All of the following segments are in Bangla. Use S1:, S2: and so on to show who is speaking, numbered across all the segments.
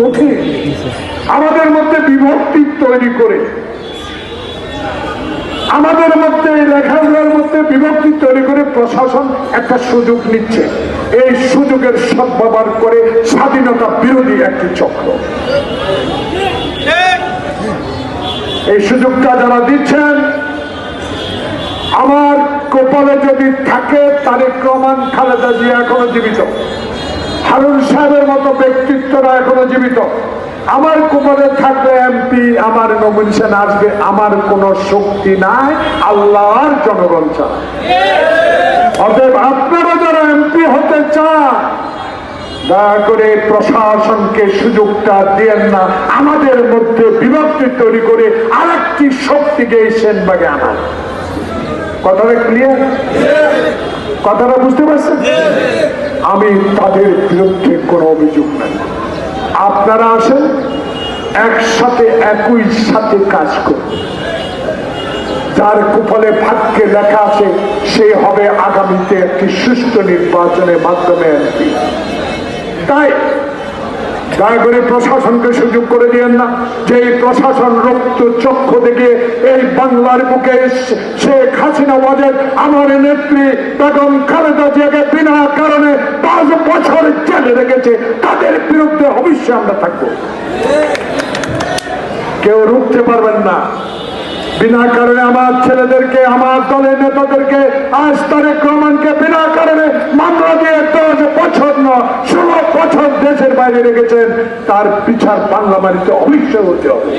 S1: কঠিন। আমাদের মধ্যে বিভক্তি তৈরি করে। আমাদের মধ্যে লেখাগুলোর মধ্যে বিভক্তি তৈরি করে প্রশাসন একটা সুযোগ নিচ্ছে। এই সুযোগের সদ্ব্যবহার করে স্বাধীনতা বিরোধী একটি চক্র। এই সুযোগটা যারা দিচ্ছেন, আমার কপালে যদি থাকে, তারেক রহমান, খালেদা জিয়া এখনও জীবিত। হারুন সাহেবের মতো ব্যক্তিত্বরা এখনও জীবিত। আমার কপালে থাকবে এমপি আমার নমিনেশন আসবে, আমার কোনো শক্তি নাই, আল্লাহর জনগণ অতএব আপনারা যারা এমপি হতে চান, দয়া করে প্রশাসনকে সুযোগটা দিয়েন না। আমাদের মধ্যে বিভক্তি তৈরি করে আরেকটি শক্তিকে এই সেনবাগে আনা কথাটা ক্লিয়ার কথাটা বুঝতে পারছেন? আমি তাদের বিরুদ্ধে কোনো অভিযোগ নাই। আপনারা আসেন, একসাথে, একই সাথে কাজ করুন। যার কুফলে ভাগ্যে লেখা আছে, সে হবে আগামীতে একটি সুষ্ঠু নির্বাচনের মাধ্যমে তাই দয়া করে প্রশাসনকে সুযোগ করে দিয়েন না। যে এই প্রশাসন রক্ত চক্ষু দেখে এই বাংলার বুকে শেখ হাসিনা ওয়াজেদ, আমার নেত্রী বেগম খালেদা জিয়াকে বিনা কারণে পাঁচ বছর জেলে রেখেছে। তাদের বিরুদ্ধে অবশ্যই আমরা থাকব। কেউ রুখতে পারবেন না। বিনা কারণে আমার ছেলেদেরকে, আমার দলের নেতাদেরকে আজ তারেক রহমানকে বিনা কারণে মামলা দিয়ে দশ বছর ন দেশের রেখেছেন, তার পিছার বাংলা বাড়িতে অবশ্যই হতে হবে।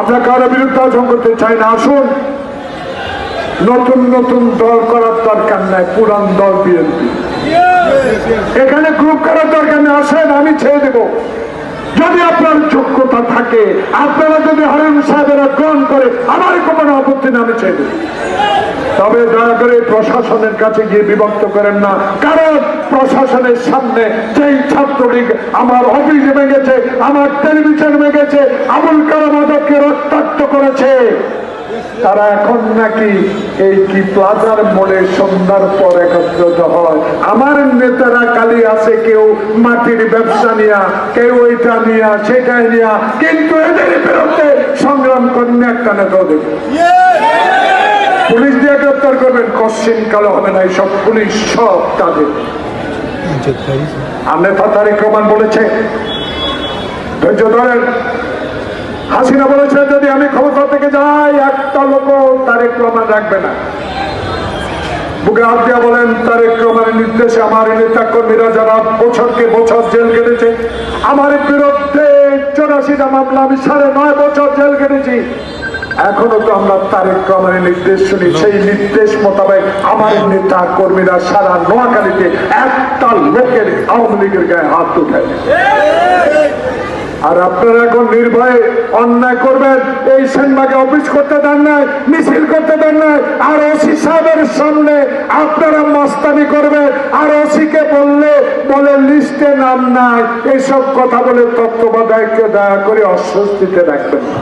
S1: আমরা কারও বিরুদ্ধে আচরণ করতে চাই না, আসুন। নতুন নতুন দল করার দরকার নাই, পুরান দল বিএনপি। এখানে গ্রুপ করার দরকার নেই, আসেন, আমি ছেড়ে দেবো। যদি আপনার যোগ্যতা থাকে, আপনারা যদি হারুন সাহেবেরা গ্রহণ করে, আমার কোনো আপত্তি না আমি চাইব তবে দয়া করে প্রশাসনের কাছে গিয়ে বিভক্ত করেন না। কারণ প্রশাসনের সামনে যেই ছাত্রলীগ আমার অফিস ভেঙেছে, আমার টেলিভিশন ভেঙেছে, আবুল কালাম রক্তাক্ত করেছে, তারা এখন নাকি এই কি প্লাজার মোড়ে সন্ধ্যার পর একত্রিত হয়। আমার নেতারা কালি আছে কেউ মাটির ব্যবসা নিয়া, কেউ ওইটা নিয়া, সেটা নিয়া, কিন্তু এদের বিরুদ্ধে সংগ্রাম করেন একটা নেতা দেখি। পুলিশ দিয়ে গ্রেপ্তার করবেন। কশ্চিন কালো হবে না, এইসব পুলিশ সব তাদের। আমনে তারিক রহমান বলেছে। ধৈর্য ধরেন। হাসিনা বলেছে, যদি আমি ক্ষমতা থেকে যাই, একটা লোক তারেক রহমান রাখবে না। বুকে হাত দিয়া বলেন, তারেক রহমানের নির্দেশে আমার নেতা কর্মীরা যারা বছরকে বছর জেল কেটেছে, আমার বিরুদ্ধে চৌরাশিটা মামলা, আমি সাড়ে নয় বছর জেল কেটেছি। এখনও তো আমরা তারেক রহমানের নির্দেশ শুনি সেই নির্দেশ মোতাবেক আমার নেতা কর্মীরা সারা নোয়াখালীতে একটা লোকের আওয়ামী লীগের গায়ে হাত উঠায় আর আপনারা এখন নির্ভয়ে অন্যায় করবেন এই সেনবাগে অফিস করতে দেন নাই মিছিল করতে দেন নাই আর ওসি সাহেবের সামনে আপনারা মাস্তানি করবেন আর ওসিকে বললে বলে লিস্টে নাম নাই এইসব কথা বলে তত্ত্বাবধায়ককে দয়া করে অস্বস্তিতে রাখবেন না।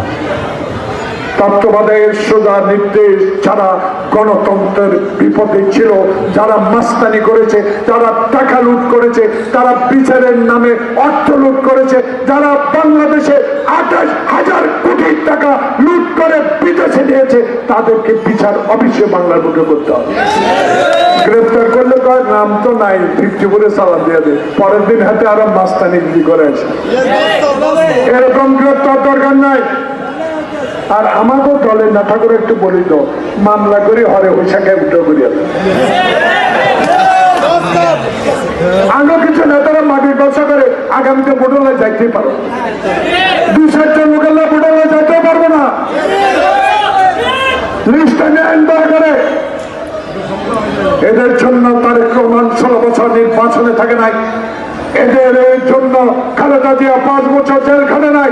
S1: তত্ত্বাবধায়কের সোজা নির্দেশ যারা গণতন্ত্রের বিপদে ছিল। যারা মাস্তানি করেছে, যারা টাকা লুট করেছে, তারা বিচারের নামে অর্থ লুট করেছে, যারা বাংলাদেশে আঠাশ হাজার কোটি টাকা লুট করে বিদেশে নিয়েছে, তাদেরকে বিচার অবশ্যই বাংলার বুকে করতে হবে। গ্রেফতার করলে কয় নাম তো নাই, ফিফটি বলে সালাম দিয়ে দেয় পরের দিন হাতে আরও মাস্তানি করে আছে এরকম গ্রেফতার দরকার নাই। আর আমাকেও দলের নেতা করে একটু বলি তো, মামলা করি হরে হইসাকে উঠে করিয়া আরও কিছু নেতারা মাটির ব্যবসা করে, আগামীতে বোটলে যাইতে পারো। দুই চারজন লোকের বোটলে যাইতে পারব না। দয়া এদের জন্য তারেক রহমান ষোলো বছর নির্বাচনে থাকে নাই। এদের জন্য খালেদা জিয়া পাঁচ বছর জেলখানে নাই।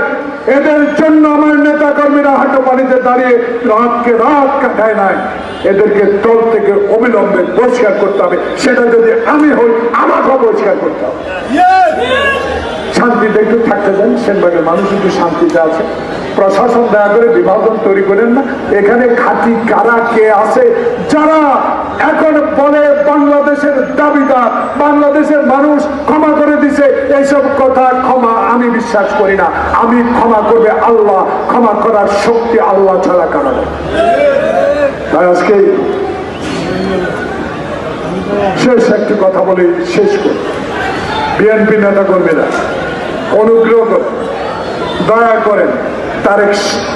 S1: এদের জন্য আমার পানিতে দাঁড়িয়ে রাতকে রাত কাটায় নাই। এদেরকে দল থেকে অবিলম্বে বহিষ্কার করতে হবে। সেটা যদি আমি হই আমাকেও বহিষ্কার করতে হবে। শান্তিতে একটু থাকতে দেন সেনবাগের মানুষ একটু শান্তিতে আছে। প্রশাসন দয়া করে বিভাজন তৈরি করেন না। এখানে খাঁটি কারা কে আছে? যারা এখন বলে বাংলাদেশের দাবিদার, বাংলাদেশের মানুষ ক্ষমা করে দিছে, এইসব কথা ক্ষমা আমি বিশ্বাস করি না। আমি ক্ষমা করবে আল্লাহ, ক্ষমা করার শক্তি আল্লাহ ছাড়া কারণ তাই আজকে শেষ একটি কথা বলে, শেষ করি। বিএনপি নেতা কর্মীরা অনুগ্রহ করে, দয়া করেন তারেক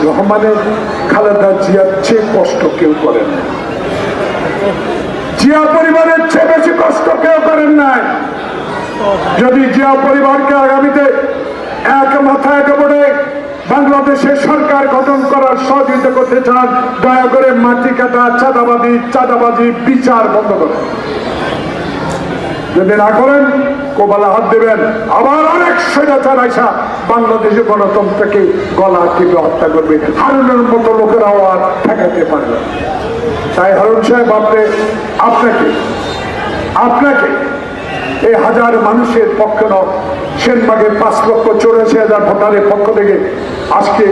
S1: রহমানের খালেদা জিয়ার চেয়ে কষ্ট কেউ করেন জিয়া পরিবারের চেয়ে বেশি কষ্ট কেউ করেন নাই। যদি জিয়া পরিবারকে আগামীতে এক মাথায় একেবারে বাংলাদেশের সরকার গঠন করার সহযোগিতা করতে চান, দয়া করে মাটি কাটা চাঁদাবাদী চাঁদাবাজি, বিচার বন্ধ করেন। যদি না করেন, কোবালা হাত দেবেন। আবার অনেক স্বৈরাচার আইসা বাংলাদেশে গণতন্ত্রকে গলা টিপে হত্যা করবে হারুনের মতো লোকেরাও আর ঠেকাতে পারবে। তাই হারুন সাহেব, আপনি, আপনাকে আপনাকে এই হাজার মানুষের পক্ষে নয়, সেনবাগের পাঁচ লক্ষ, চৌরাশি হাজার ভোটারের পক্ষ থেকে আজকে